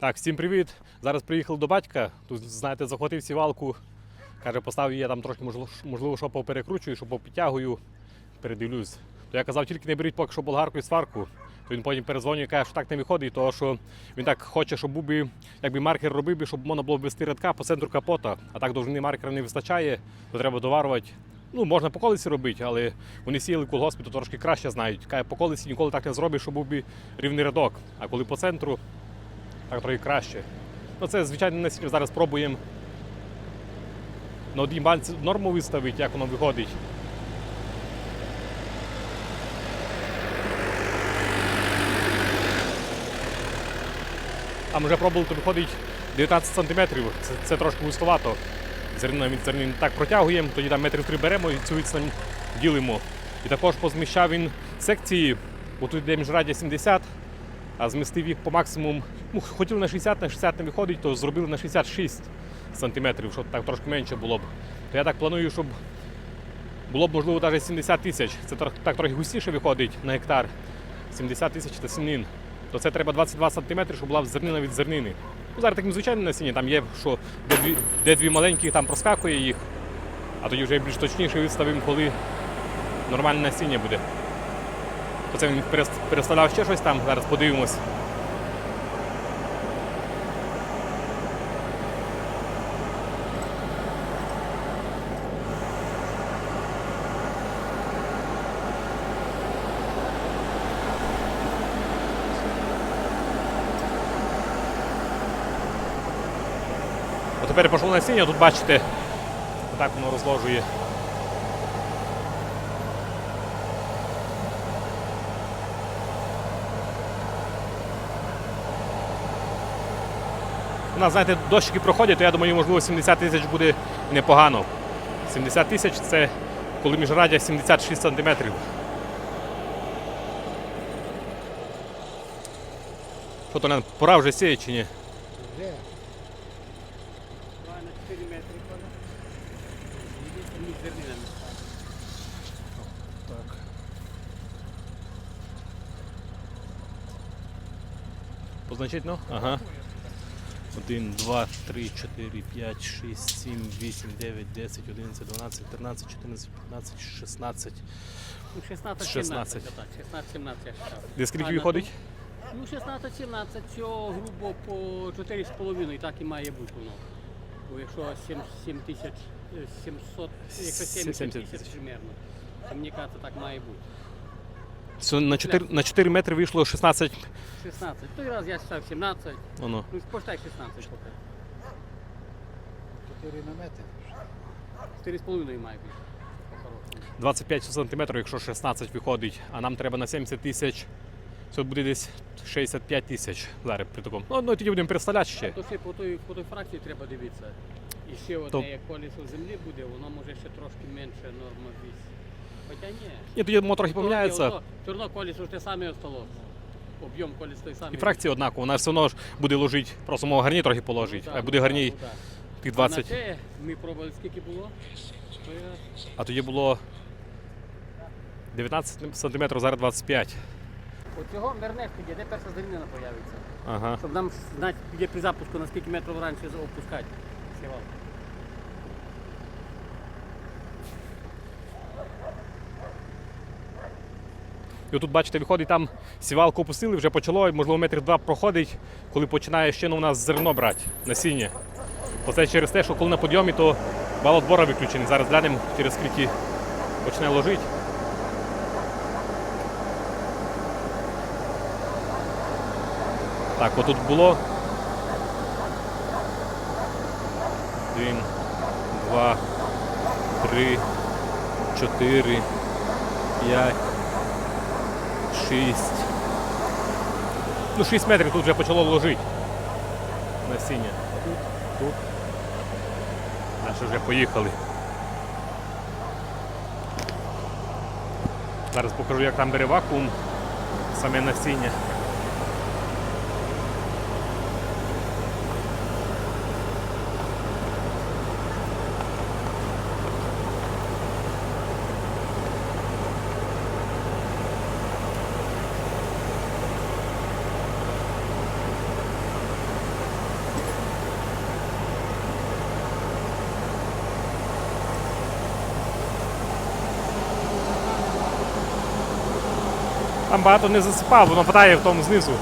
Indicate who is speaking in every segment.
Speaker 1: Так, всім привіт. Зараз приїхали до батька. Тут, знаєте, захватив сівалку. Каже, поставив я там трошки, можливо, що поперекручую, що попідтягую, передивлюсь. То я казав, тільки не беріть поки що болгарку і сварку. То він потім перезвонює і каже, що так не виходить, тому що він так хоче, щоб був би, якби маркер робив, би, щоб можна було ввести рядка по центру капота, а так довжини маркера не вистачає, то треба доварувати. Ну, можна по колесі робити, але вони сіяли колгоспі, то трошки краще знають. Каже, по колесі ніколи так не зробиш, щоб був би рівний рядок. А коли по центру, так трохи краще. Ну, це звичайно насіння. Зараз пробуємо на одній банці норму виставити, як воно виходить. Там вже пробували, виходить 19 см. Це, це трошки вузьковато. Зернина від зернин так протягуємо, тоді там метрів три беремо і цю відстань ділимо. І також позміщав він секції, бо тут йде міжрадя 70, а змістив їх по максимуму. Ну, хотіли на 60, на 60 не виходить, то зробили на 66 сантиметрів, щоб так трошки менше було б. То я так планую, щоб було б можливо навіть 70 тисяч. Це так трохи густіше виходить на гектар. 70 тисяч та сімнин. То це треба 22 сантиметри, щоб була зернина від зернини. Ну, зараз таким звичайним насіння, там є, що де дві, де дві маленькі, там проскакує їх, а тоді вже більш точніше виставимо, коли нормальне насіння буде. Оце він переставляв ще щось там, зараз подивимось. Тепер пішло насіння, тут бачите, отак воно розложує. У нас, знаєте, дощики проходять, то я думаю, можливо, 70 тисяч буде непогано. 70 тисяч це коли міжрадя 76 сантиметрів. Що то пора вже сіяти чи ні?
Speaker 2: Вже.
Speaker 3: Правильно, 4 метри кладе. Єдине, між зернинами.
Speaker 1: Позначительно? Ага. 1, 2, 3, 4, 5, 6, 7, 8, 9, 10, 11, 12, 13, 14, 15, 16.
Speaker 3: Ну, 16,
Speaker 1: 16.
Speaker 3: 17, так, 16, 17 я считав.
Speaker 1: Де скільки
Speaker 3: А, на
Speaker 1: виходить?
Speaker 3: Ну, 16, 17, цього грубо по 4,5 так і має бути воно. Бо якщо 7, 7 тисяч, е, 700, якщо 70
Speaker 1: 70
Speaker 3: тисяч
Speaker 1: тисяч.
Speaker 3: примерно, то мені кажется, так має бути.
Speaker 1: Це на 4, на 4 метри вийшло 16.
Speaker 3: 16. Той раз я считав 17,
Speaker 1: Воно.
Speaker 3: ну, почитай 16 поки.
Speaker 2: 4 намети.
Speaker 3: 4,5 має бути.
Speaker 1: 25 сантиметрів, якщо 16 виходить, а нам треба на 70 тисяч. Це буде десь 65 тисяч зараз при такому. Ну, ну тоді будемо переставляти ще.
Speaker 3: То ще по той, по той фракції треба дивитися. І ще одне,
Speaker 1: То-
Speaker 3: як колесо землі буде, воно може ще трошки менше норма вісь. Хоча ні.
Speaker 1: Ні, тоді воно трохи поміняється.
Speaker 3: Все одно колесо ж те саме осталось. Об'єм колес той самий.
Speaker 1: І фракція однакова, вона все одно ж буде ложити, просто мого гарні трохи положить,
Speaker 3: Ну,
Speaker 1: а буде гарній
Speaker 3: ну, так.
Speaker 1: тих
Speaker 3: А на
Speaker 1: 20.
Speaker 3: те ми пробували, скільки було? То я-
Speaker 1: А тоді було 19 сантиметрів, зараз 25.
Speaker 3: Оцього мернеш тоді, де перша зернина появиться.
Speaker 1: Ага.
Speaker 3: Щоб нам знати, де при запуску, на скільки метрів раніше опускати. сівалку.
Speaker 1: І тут, бачите, виходить там сівалку опустили, вже почало, можливо, метр два проходить, коли починає ще ну, у нас зерно брати, насіння. Оце через те, що коли на підйомі, то вал отбора виключений. Зараз глянемо, через скільки почне ложити. Так, отут було. Один, два, три, чотири, п'ять. 6. Ну, 6 метрів тут вже почало ложити насіння. А тут, тут. Наші вже поїхали. Зараз покажу, як там бере вакуум, саме насіння. Там багато не засипав, воно падає в тому знизу.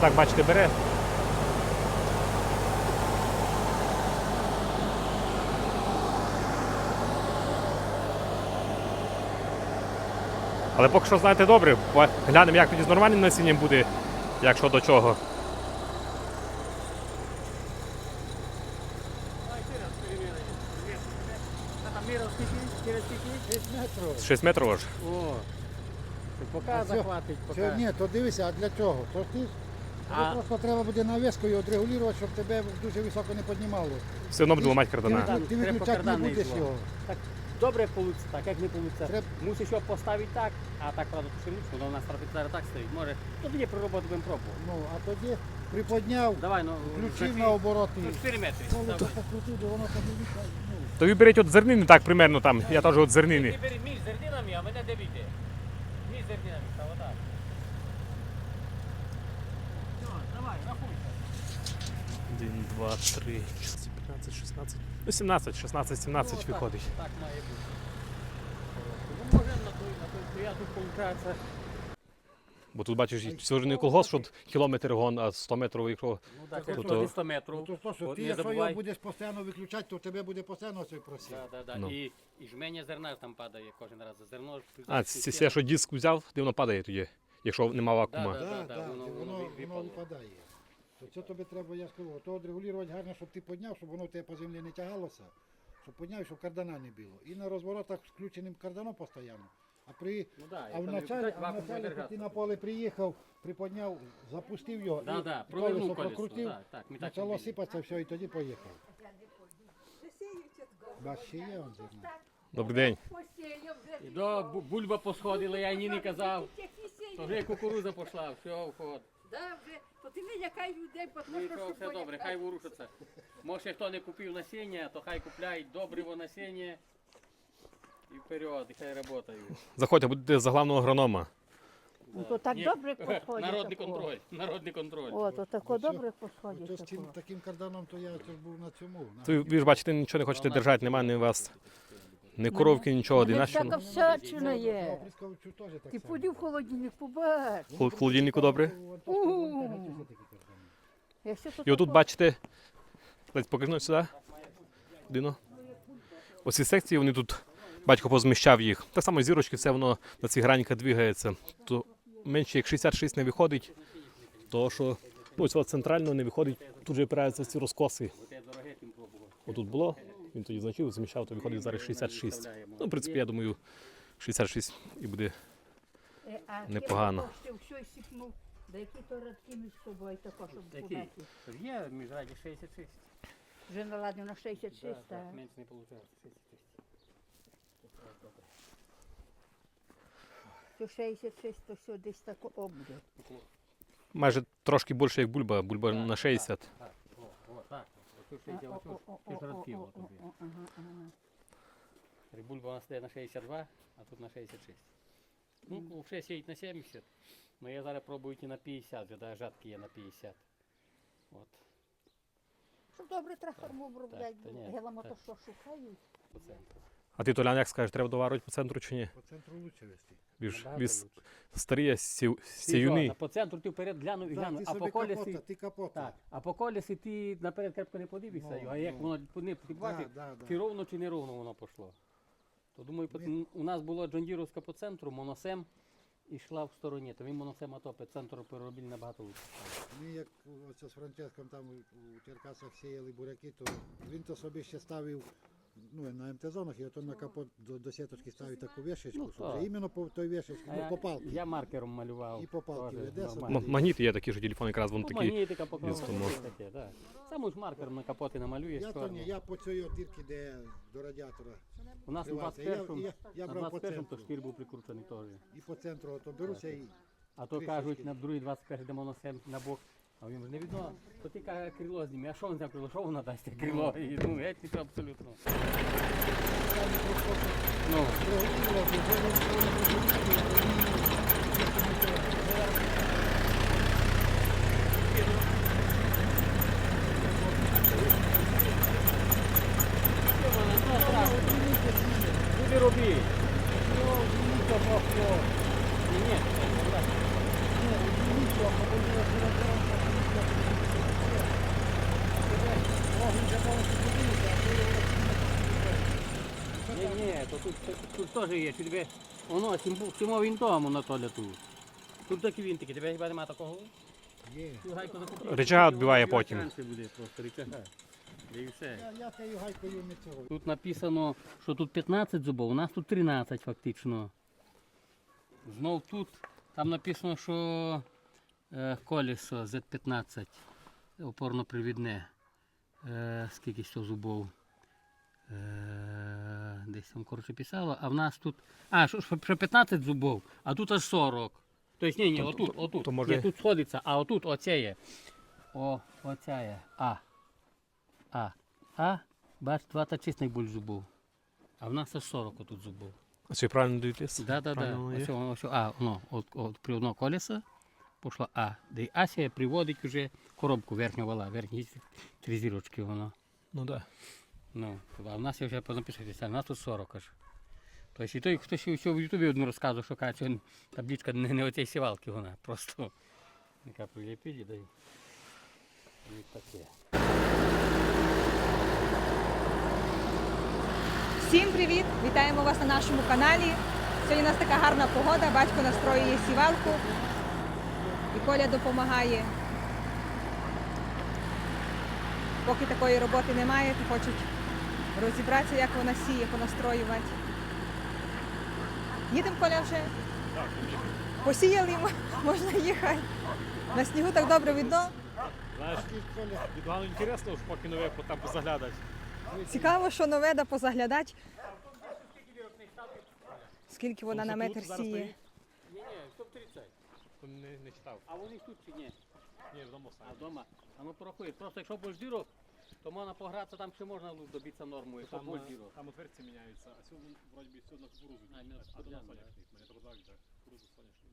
Speaker 1: Так, бачите, бере. Але поки що знаєте добре, глянемо, як тоді з нормальним насінням буде, якщо до чого.
Speaker 3: Через скільки?
Speaker 2: 6 метрів.
Speaker 1: 6 метрів аж.
Speaker 3: О, поки
Speaker 2: А
Speaker 3: захватить, поки.
Speaker 2: Це, ні, то дивися, а для чого? То ти тобі просто треба буде навіскою відрегулювати, щоб тебе дуже високо не піднімало.
Speaker 1: Все одно буде ламати
Speaker 2: Ти,
Speaker 1: кардана.
Speaker 2: Ти
Speaker 3: треба
Speaker 2: виключати не
Speaker 3: кардан
Speaker 2: будеш його.
Speaker 3: Так добре вийде, так як не вийде.
Speaker 2: Треба-
Speaker 3: Мусиш його поставити так, а так, правда, ще воно у нас трохи так стоїть. Може, то тоді при роботі будемо пробувати.
Speaker 2: Ну, а тоді приподняв,
Speaker 3: Давай, ну,
Speaker 2: включив
Speaker 3: за
Speaker 2: на обороти.
Speaker 3: Ну, 4 метри.
Speaker 2: Ну,
Speaker 3: Давай.
Speaker 2: покрутив, воно подивиться. Ну,
Speaker 1: То ви беріть от зернини так примерно там. Я теж от зернини.
Speaker 3: Ти бери між зернинами, а мене дивіться. Між зернинами, став отак. Давай, рахуй.
Speaker 1: 1, 2, 3, 15, 16. Ну, 17, 16, 17
Speaker 3: Ну,
Speaker 1: виходить.
Speaker 3: Так, має бути. Ну, можемо на той, на той стояти, виходить.
Speaker 1: Бо тут бачиш, сьогодні колгосп, що кілометр гон, а 100 метрів, якщо
Speaker 3: Ну так, якщо
Speaker 1: то-
Speaker 3: 100 метрів.
Speaker 2: Ну, то, то, що ти, якщо
Speaker 3: забувай.
Speaker 2: його будеш постійно виключати, то тебе буде постійно цей просів.
Speaker 3: Да, да, да.
Speaker 1: Ну.
Speaker 3: І, і жменя зерна там падає кожен раз. Зерно ж
Speaker 1: А, це це, що диск взяв, де воно падає тоді, якщо нема вакуума.
Speaker 3: Да,
Speaker 2: Так,
Speaker 3: да,
Speaker 2: так,
Speaker 3: воно-
Speaker 2: воно,
Speaker 3: воно
Speaker 2: воно, випадає. То це тобі треба, я скажу, то відрегулювати гарно, щоб ти підняв, щоб воно в тебе по землі не тягалося, щоб підняв, щоб кардана не було. І на розворотах з включеним карданом постійно. А при
Speaker 3: Ну, да,
Speaker 2: а в началі, а в
Speaker 3: вакуум
Speaker 2: началі, коли ти на поле приїхав, приподняв, запустив його,
Speaker 3: Да,
Speaker 2: і
Speaker 3: да,
Speaker 2: і
Speaker 3: провернув
Speaker 2: колесо
Speaker 3: колесо,
Speaker 2: прокрутив,
Speaker 3: да, так, ми так
Speaker 2: почало
Speaker 3: робили.
Speaker 2: сипатися все, і тоді поїхав. Бач, ще є он зерна.
Speaker 1: Добрий день.
Speaker 3: І до бу- бульба посходила, я ні не казав. То вже кукуруза пішла, все, вход.
Speaker 4: Да, вже, то ти не лякай людей, бо
Speaker 3: все добре, хай ворушаться. Може, хто не купив насіння, то хай купляють добриво насіння. Вперед, і хай працюють.
Speaker 1: Заходьте, будете за главного агронома.
Speaker 4: Ну, то так
Speaker 3: Ні,
Speaker 4: добре посходить.
Speaker 3: Народний
Speaker 4: такого.
Speaker 3: контроль, народний контроль.
Speaker 4: О, то тако добре
Speaker 2: з цим
Speaker 4: такого.
Speaker 2: таким карданом, то я це був на цьому. на-
Speaker 1: То ви ж бачите, нічого не хочете держати, немає ні у вас ні коровки, нічого,
Speaker 4: Мене
Speaker 1: династію.
Speaker 4: всяка всячина є.
Speaker 2: Оприскувачу теж так
Speaker 4: Ти
Speaker 2: само.
Speaker 4: подів в холодильник, побач.
Speaker 1: В холодильнику добре.
Speaker 4: У. Я все
Speaker 1: І отут бачите, десь покажи сюди. Дино. Оці секції вони тут, батько позміщав їх. Так само зірочки, все воно на цих граньках двигається. То менше як 66 не виходить, то що ну, цього центрального не виходить, тут же опираються ці розкоси. Отут було, він тоді значив, зміщав, то виходить зараз 66. Ну, в принципі, я думаю, 66 і буде.
Speaker 4: Е,
Speaker 1: непогано.
Speaker 4: Да які то радки між собою тако, щоб?
Speaker 3: Є між раді 66.
Speaker 4: Вже наладив на 66,
Speaker 3: Да,
Speaker 4: так.
Speaker 3: так, менше не виходить. 66.
Speaker 4: То 66, то все десь тако обде.
Speaker 1: Майже трошки більше, як бульба, бульба на 60.
Speaker 3: Так, о, о, так. Оцю 60, оцю 6 радків тобі.
Speaker 4: Ага, ага.
Speaker 3: Рибульба у нас стає на 62, а тут на 66. Ну, вже сіють на 70. Ну я зараз пробую йти на 50, вже да, жатки є на 50. От,
Speaker 4: Щоб добре трактором обробляти.
Speaker 3: та ні,
Speaker 4: Гелама
Speaker 3: так.
Speaker 4: то що шукають.
Speaker 3: по центру.
Speaker 1: А ти, Толян, як скажеш, треба доварити по центру чи ні?
Speaker 2: По центру лучше вести.
Speaker 1: Ви
Speaker 3: Набагато лучше.
Speaker 1: старі сі-.
Speaker 3: По центру ти вперед глянув і
Speaker 2: Так,
Speaker 3: глянув,
Speaker 2: ти
Speaker 3: а по колесі...
Speaker 2: капота, ти капота.
Speaker 3: Так, а по колесі ти наперед крепко не подивишся,
Speaker 2: Ну,
Speaker 3: а як
Speaker 2: ну.
Speaker 3: воно не
Speaker 2: да, да.
Speaker 3: чи ровно, чи не ровно воно пішло. То думаю, по-
Speaker 2: Ми-
Speaker 3: у нас було Джондіровська по центру, моносем і йшла в стороні, то він моносем атопи, центр переробили набагато лучше.
Speaker 2: Ми як оце з Франческом там у- у Черкасах сіяли буряки, то він то собі ще ставив ну, на МТ-зонах, і ото на капот до, до сіточки ставить таку вішечку,
Speaker 3: Ну,
Speaker 2: щоб
Speaker 3: так.
Speaker 2: вже іменно по той вішечці,
Speaker 3: А
Speaker 2: ну,
Speaker 3: я,
Speaker 2: по палки.
Speaker 3: я маркером малював.
Speaker 2: І по палки
Speaker 3: теж
Speaker 2: веде.
Speaker 1: М- Магніти є такі, що телефон якраз вон
Speaker 3: Ну,
Speaker 1: такі.
Speaker 3: магнітика
Speaker 1: із тому.
Speaker 3: таке, да. Саме ж маркером на капоти намалюєш.
Speaker 2: Я то
Speaker 3: чорно.
Speaker 2: ні, я по цій дірці, де до радіатора
Speaker 3: У нас на
Speaker 2: відкривається. Я,
Speaker 3: 21-му,
Speaker 2: я, я
Speaker 3: на
Speaker 2: брав по
Speaker 3: 21-му то
Speaker 2: центру.
Speaker 3: штир був прикручений теж.
Speaker 2: І по центру то беруся і
Speaker 3: А то
Speaker 2: Трішечки.
Speaker 3: кажуть, на другий 21 де моносем на бок. А він вже не відно, то ти каже крило з ним, а що він за крило, що воно дасть те крило? Ну. І, ну, геть абсолютно. Ну. ну Буде робити. Тут, тут, тут теж є, чи тебе, воно, цим, бу- цим вінтом, Анатоля, тут. Тут такі вінтики, тебе хіба нема такого?
Speaker 2: Є.
Speaker 1: Рычага відбиває потім.
Speaker 3: буде просто рычага. І все.
Speaker 2: Я, я гайкою не цього.
Speaker 3: Тут написано, що тут 15 зубов, у нас тут 13 фактично. Знов тут, там написано, що е, колесо Z15 опорно-привідне. Е, скільки що зубов. Е, десь там коротше писало, а в нас тут. А, що, що що 15 зубов, а тут аж 40. Тобто ні, ні, отут, отут.
Speaker 1: то може-
Speaker 3: Ні, тут сходиться, а отут оце є. О, оця є. А. А. А. Бач, 26 найбільш зубов. А в нас аж 40 тут зубов.
Speaker 1: Чи правильно?
Speaker 3: Да, да, да.
Speaker 1: Правильно воно?
Speaker 3: Ось, воно, ось, а, ну, от, от при одного колеса пішло А. Де Ася приводить вже коробку верхнього вала, верхні три зірочки воно.
Speaker 1: Ну так.
Speaker 3: Ну, а в нас я вже а в нас тут 40 аж. Тобто і той, хто ще в Ютубі одну розказував, що каже, що табличка не, не оцій сівалки вона, просто яка приліпить, й і таке.
Speaker 5: Всім привіт! Вітаємо вас на нашому каналі. Сьогодні у нас така гарна погода, батько настроює сівалку і Коля допомагає. Поки такої роботи немає, то хочуть розібратися, як вона сіє, понастроювати. Їдемо, Коля, вже? Посіяли, можна їхати. На снігу так добре видно.
Speaker 1: Знаєш, відгано інтересно, ж поки нове там позаглядати.
Speaker 5: Цікаво, що нове да позаглядати. Скільки вона на метр сіє.
Speaker 3: Ні, ні, щоб 30.
Speaker 1: Не, не читав.
Speaker 3: А вони тут чи ні?
Speaker 1: Ні, вдома
Speaker 3: А вдома? А ну порахуй. Просто якщо будеш дірок, то можна погратися там ще можна ну, добитися норму, якщо
Speaker 1: Там,
Speaker 3: будеш
Speaker 1: е,
Speaker 3: дірок.
Speaker 1: там отверці міняються, а сьогодні вроді би сьогодні кукурузу.
Speaker 3: А, ну,
Speaker 1: а то на. Мене так звали, так. Кукурузу соняшник.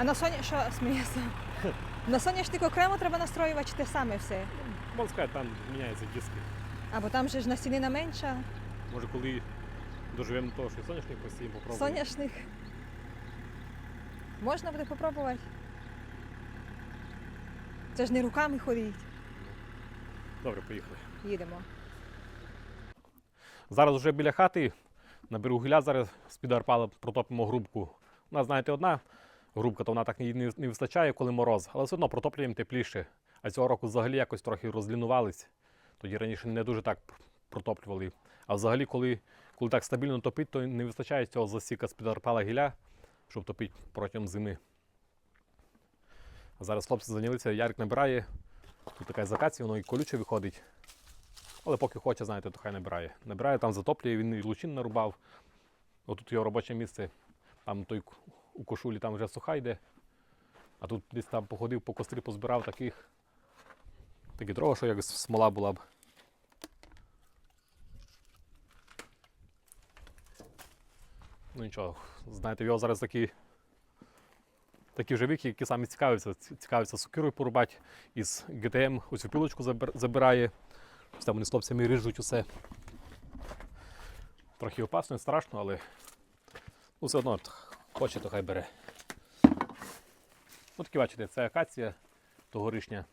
Speaker 5: А на соня... що смієшся? На соняшник окремо треба настроювати чи те саме все.
Speaker 1: Можна сказати, там міняються диски.
Speaker 5: Або там же ж насінина менша,
Speaker 1: Може, коли доживемо до того, що соняшник посіємо, попробуємо.
Speaker 5: соняшник. Можна буде попробувати. Це ж не руками ходить.
Speaker 1: Добре, поїхали.
Speaker 5: Їдемо.
Speaker 1: Зараз вже біля хати наберу гіля, зараз з-під арпала протопимо грубку. У нас, знаєте, одна грубка, то вона так не, не вистачає, коли мороз, але все одно протоплюємо тепліше. А цього року взагалі якось трохи розлінувались. Тоді раніше не дуже так протоплювали. А взагалі, коли, коли так стабільно топить, то не вистачає цього засіка з-під арпала гіля, щоб топити протягом зими. А зараз хлопці зайнялися, Ярик набирає. Тут така закація, воно і колюче виходить. Але поки хоче, знаєте, то хай набирає. Набирає, там затоплює, він і лучин нарубав. Отут його робоче місце. Там той у кошулі там вже суха йде. А тут десь там походив, по кострі позбирав таких. Такі дрова, що як смола була б. Ну нічого, знаєте, його зараз такі. Такі віки, які самі цікавляться, ці- цікавляться сокирою порубати, із ГТМ оцю пілочку забирає. Ось Там вони з хлопцями ріжуть усе. Трохи опасно і страшно, але ну, все одно хоче, то хай бере. Ось такі бачите, це акація тогоришня.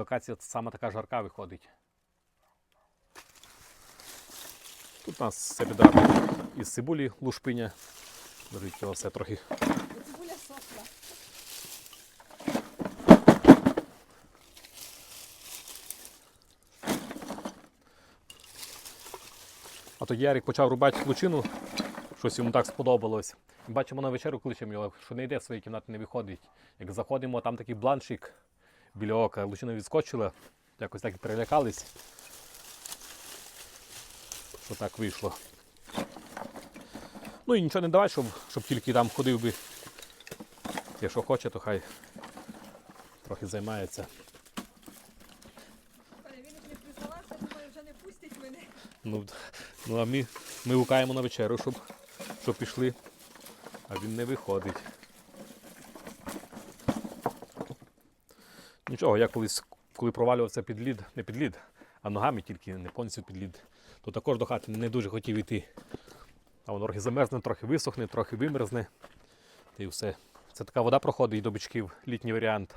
Speaker 1: То акація саме така жарка виходить. Тут у нас все біда із цибулі лушпиня. Його все трохи.
Speaker 5: Цибуля сохла.
Speaker 1: А тоді Ярик почав рубати лучину, щось йому так сподобалось. Бачимо на вечерю, кличемо його, що не йде в свої кімнати, не виходить. Як заходимо, там такий бланшик біля ока, лучина відскочила, якось так і перелякались. Що так вийшло. Ну і нічого не давай, щоб, щоб тільки там ходив би. Якщо хоче, то хай трохи займається. Ну, Ну а ми, ми гукаємо на вечерю, щоб, щоб пішли, а він не виходить. Нічого, я колись, коли провалювався під лід, не під лід, а ногами тільки, не повністю під лід, то також до хати не дуже хотів йти. А воно трохи замерзне, трохи висохне, трохи вимерзне. Та й все. Це така вода проходить до бичків, літній варіант.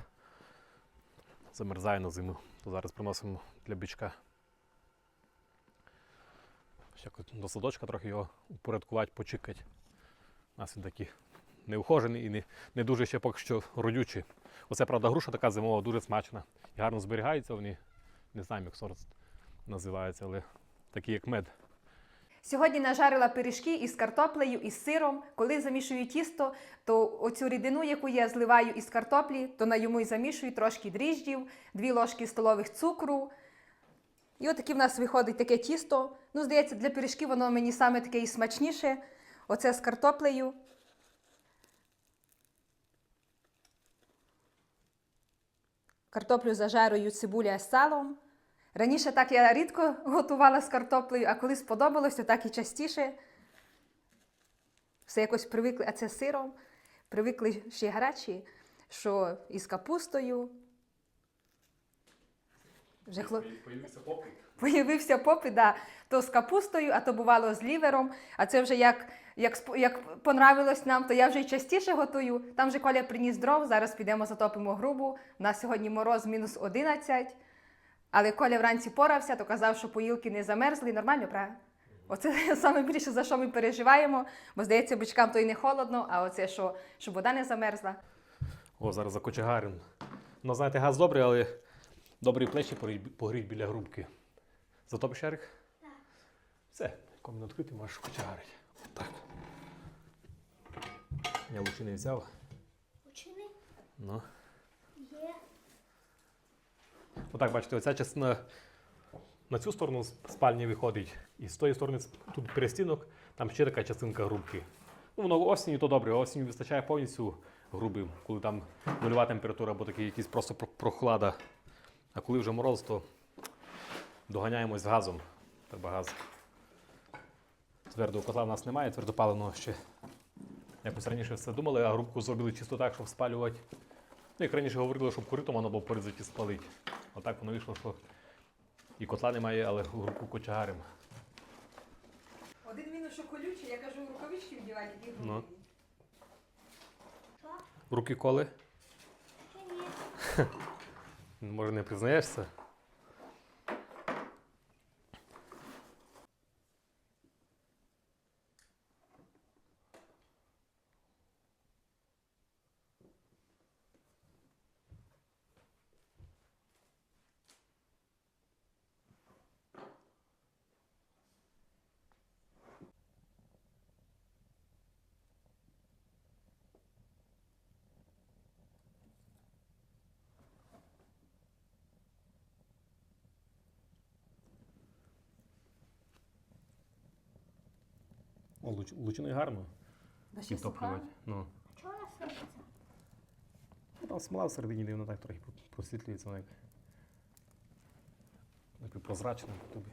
Speaker 1: Замерзає на зиму. То зараз приносимо для бичка. Ще до садочка трохи його упорядкувати, почекати. У нас він такий неухожений і не, не дуже ще поки що родючий. Оце, правда, груша така зимова, дуже смачна. І гарно зберігається вони. Не знаю, як сорт називається, але такий як мед.
Speaker 5: Сьогодні нажарила пиріжки із картоплею, із сиром. Коли замішую тісто, то оцю рідину, яку я зливаю із картоплі, то на йому і замішую трошки дріждів, дві ложки столових цукру. І отаке в нас виходить таке тісто. Ну, здається, для пиріжків воно мені саме таке і смачніше. Оце з картоплею. Картоплю зажарую цибуля з салом. Раніше так я рідко готувала з картоплею, а коли сподобалось, то так і частіше. Все якось привикли, а це з сиром. Привикли ще гарячі, що із капустою. Вже хлоп...
Speaker 1: Появився попит.
Speaker 5: Появився попит, да, то з капустою, а то бувало з лівером. А це вже як, як, як понравилось нам, то я вже й частіше готую. Там вже Коля приніс дров, зараз підемо затопимо грубу. У нас сьогодні мороз мінус 11. Але Коля вранці порався, то казав, що поїлки не замерзли. Нормально, правда? Оце саме більше, за що ми переживаємо, бо здається, бичкам то й не холодно, а оце, що, щоб вода не замерзла.
Speaker 1: О, зараз закочегарин. Ну, знаєте, газ добрий, але добрі плечі погріть біля грубки. Затопиш шарик? Так. Все, комін відкритий, можеш кочегарити. Так. Я лучше не взяв.
Speaker 6: Учений
Speaker 1: Ну.
Speaker 6: є.
Speaker 1: Отак, бачите, оця частина на цю сторону спальні виходить, і з тої сторони тут перестінок, там ще така частинка грубки. Ну, воно осінню то добре, осінню вистачає повністю груби, коли там нульова температура або такий якийсь просто прохлада. А коли вже мороз, то доганяємось з газом. Треба газ. Твердого котла в нас немає, твердопаленого ще. Якось раніше все думали, а грубку зробили чисто так, щоб спалювати. Ну, як раніше говорили, щоб курито можна було порізати спалити. Отак воно вийшло, що і котла немає, але грубку кочегаримо.
Speaker 5: Один мінус, що колючий, я кажу, рукавички вдівати і
Speaker 1: Ну. Руки коли?
Speaker 6: Ні?
Speaker 1: Може не признаєшся? Луч, лучиною гарно підтоплювати. Ну.
Speaker 6: А чого вона світиться?
Speaker 1: Ну, Там смола всередині, де вона так трохи просвітлюється, вона як, як прозрачно тобі.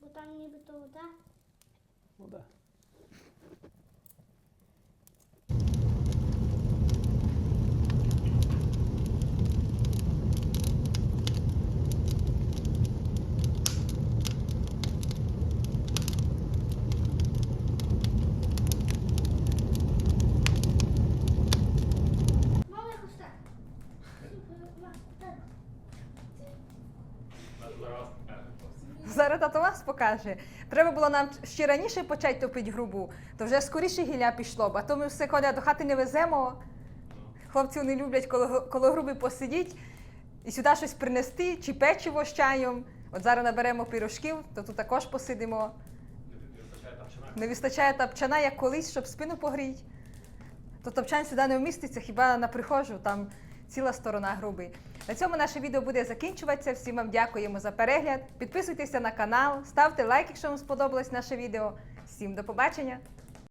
Speaker 6: Бо там нібито вода.
Speaker 1: Ну так. Да.
Speaker 5: Зараз тато вас покаже. Треба було нам ще раніше почати топити грубу, то вже скоріше гілля пішло, б, а то ми все коля до хати не веземо. Хлопці не люблять коло, коло груби посидіти і сюди щось принести, чи печиво з чаєм. От зараз наберемо пирожків, то тут також посидимо. Не вистачає тапчана, як колись, щоб спину погріти. То топчан сюди не вміститься, хіба на прихожу, там ціла сторона груби. На цьому наше відео буде закінчуватися. Всім вам дякуємо за перегляд. Підписуйтеся на канал, ставте лайк, якщо вам сподобалось наше відео. Всім до побачення!